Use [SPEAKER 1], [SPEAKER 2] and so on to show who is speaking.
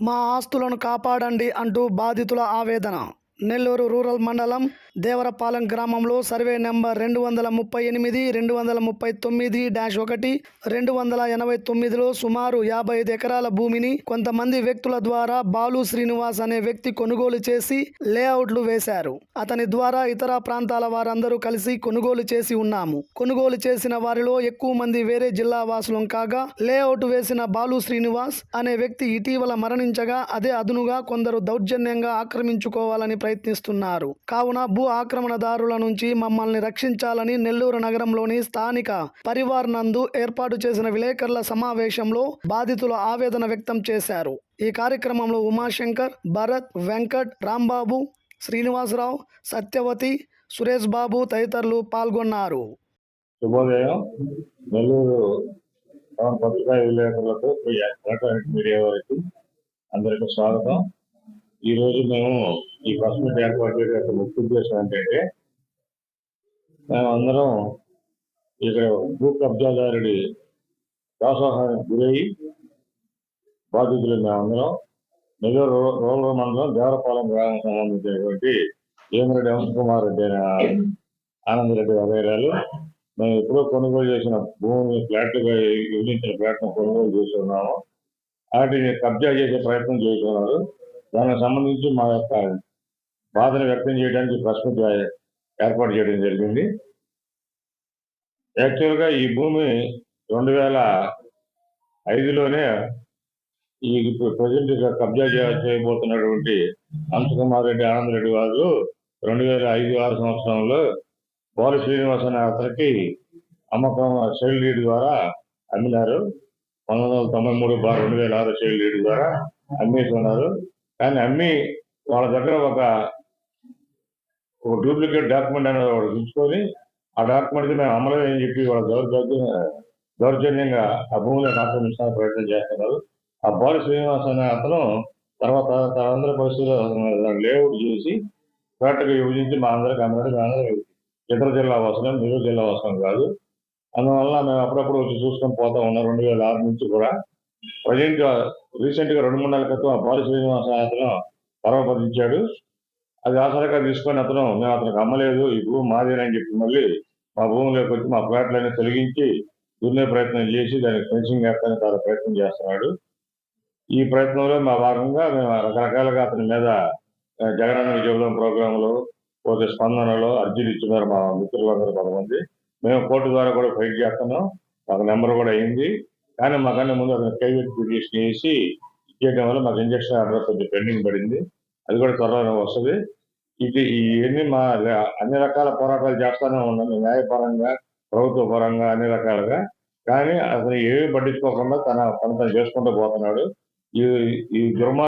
[SPEAKER 1] మా ఆస్తులను కాపాడండి అంటూ బాధితుల ఆవేదన. నెల్లూరు రూరల్ మండలం దేవరపాలెం గ్రామంలో సర్వే నెంబర్ రెండు వందల ముప్పై ఎనిమిది రెండు వందల ముప్పై తొమ్మిది డాష్ ఒకటి రెండు వందల ఎనభై తొమ్మిదిలో సుమారు యాభై ఐదు ఎకరాల భూమిని కొంతమంది వ్యక్తుల ద్వారా బాలు శ్రీనివాస్ అనే వ్యక్తి కొనుగోలు చేసి లేఅవుట్లు వేశారు. అతని ద్వారా ఇతర ప్రాంతాల వారందరూ కలిసి కొనుగోలు చేసి ఉన్నాము. కొనుగోలు చేసిన వారిలో ఎక్కువ మంది వేరే జిల్లా వాసులం కాగా లేఅవుట్ వేసిన బాలు శ్రీనివాస్ అనే వ్యక్తి ఇటీవల మరణించగా అదే అదునుగా కొందరు దౌర్జన్యంగా ఆక్రమించుకోవాలని ప్రయత్నిస్తున్నారు. కావున భూ ఆక్రమణదారుల నుంచి మమ్మల్ని రక్షించాలని నెల్లూరు నగరంలోని స్థానిక పరివార్ నందు ఏర్పాటు చేసిన విలేకరుల సమావేశంలో బాధితులు ఆవేదన వ్యక్తం చేశారు. ఈ కార్యక్రమంలో ఉమాశంకర్ భరత్ వెంకట్ రాంబాబు శ్రీనివాసరావు సత్యవతి సురేష్ బాబు తదితరులు పాల్గొన్నారు.
[SPEAKER 2] శుభోదయం. నెల్లూరు పత్రికా విలేకరులకు మీడియా వారికి అందరికీ స్వాగతం. ఈ రోజు మేము ఈ ప్రెస్ ఏర్పాటు చేయడం యొక్క ముఖ్య ఉద్దేశం ఏంటంటే మేము అందరం ఇక్కడ భూ కబ్జాదారుడి దాసోహానికి గురయ్యి బాధితులు మేమందరం నెల్లూరు రూరల్ మండలం దేవరపాలెం గ్రామం సంబంధించినటువంటి ఏమిరెడ్డి కుమార్ రెడ్డి అనే ఆనందరెడ్డి వగైరాలు మేము ఎప్పుడో కొనుగోలు చేసిన భూమిని ఫ్లాట్లుగా విభజించిన ఫ్లాట్ను కొనుగోలు చేసి ఉన్నాము. వాటిని కబ్జా చేసే ప్రయత్నం చేస్తున్నారు. దానికి సంబంధించి మా యొక్క బాధను వ్యక్తం చేయడానికి ప్రశ్న ఏర్పాటు చేయడం జరిగింది. యాక్చువల్గా ఈ భూమి రెండు వేల ఐదులోనే ఈ ప్రజెంట్ కబ్జా చేయబోతున్నటువంటి హంసకుమార్ రెడ్డి ఆనంద్ రెడ్డి వారు రెండు వేల ఐదు ఆరు సంవత్సరంలో బాలు శ్రీనివాస్ అనే అతనికి అమ్మకం సేల్ రీడ్ ద్వారా అమ్మినారు. పంతొమ్మిది వందల తొంభై మూడు బార్ రెండు వేల ఆరు సేల్ రీడ్ ద్వారా అమ్మేసి ఉన్నారు. కానీ అమ్మి వాళ్ళ దగ్గర ఒక ఒక డూప్లికేట్ డాక్యుమెంట్ అనేది ఒకటి తీసుకొని ఆ డాక్యుమెంట్ మేము అమలమని చెప్పి వాళ్ళ దౌర్జన్య దౌర్జన్యంగా ఆ భూమిని ఆక్రమించడానికి ప్రయత్నం చేస్తున్నారు. ఆ బాలు శ్రీనివాస్ అనే అతను తర్వాత తనందరి పరిస్థితుల్లో లేఅవుట్ చేసి కరెక్ట్గా విభజించి మా అందరికి అందరికి అందరూ ఇతర జిల్లా వాసులం నెల్లూరు జిల్లా వాసులం కాదు. అందువల్ల మేము అప్పుడప్పుడు వచ్చి చూసుకొని పోతా ఉన్నాం. రెండు వేల ఆరు నుంచి కూడా ప్రజెంట్ రీసెంట్గా రెండు మూడు నెలల క్రితం ఆ బాలు శ్రీనివాస అతను పరమపదించాడు. అది ఆసరాగా తీసుకొని అతను మేము అతనికి అమ్మలేదు ఈ భూమి మాదేనని చెప్పి మళ్ళీ మా భూమిలోకి వచ్చి మా ఫ్లాట్లన్నీ తొలగించి దున్నే ప్రయత్నం చేసి దానికి ఫెన్సింగ్ వేస్తానికి చాలా ప్రయత్నం చేస్తున్నాడు. ఈ ప్రయత్నంలో మా భాగంగా మేము రకరకాలుగా అతని మీద జగనన్న విజయవాడ ప్రోగ్రాంలో పోతే స్పందనలో అర్జీలు ఇచ్చినారు మా మిత్రులందరూ కొంతమంది. మేము కోర్టు ద్వారా కూడా ఫైట్ చేస్తున్నాం. మాకు నెంబర్ కూడా అయింది. కానీ మాకన్నా ముందు అతను ప్రైవేట్ పిటిషన్ వేసి ఇచ్చేయడం వల్ల మాకు ఇంజక్షన్ ఆర్డర్ కొంచెం పెండింగ్ పడింది. అది కూడా త్వరలో వస్తుంది. ఇది ఇవన్నీ మా అన్ని రకాల పోరాటాలు చేస్తానే ఉన్నాం. న్యాయపరంగా ప్రభుత్వ పరంగా అన్ని రకాలుగా. కానీ అతను ఏమీ పట్టించుకోకుండా తన పని తను చేసుకుంటూ పోతున్నాడు. ఈ ఈ దుర్మార్గ